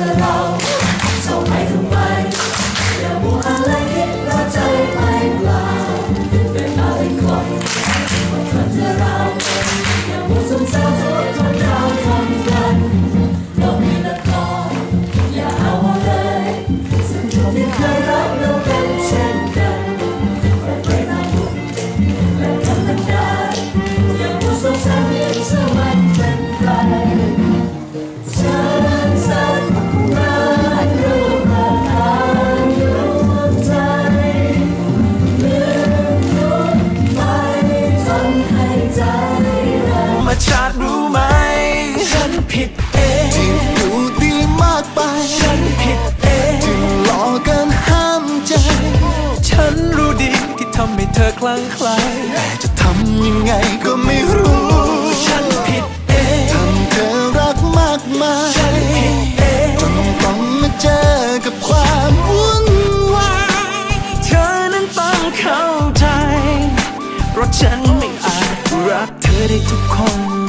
alone. So make ชาติรู้ไหม ฉันผิดเองที่ดูดีมากไป ฉันผิดเองจึงหลอกกันห้ามใจ ฉันรู้ดีที่ทำให้เธอคลั่งไคล้แต่จะทำยังไงก็ไม่รู้ ฉันผิดเองทำเธอรักมากมายฉันผิดเองจนต้องมาเจอกับความวุ่นวายเธอนั้นต้องเข้าใจ เพราะฉันไม่อาจรัก เธอได้ทุกคน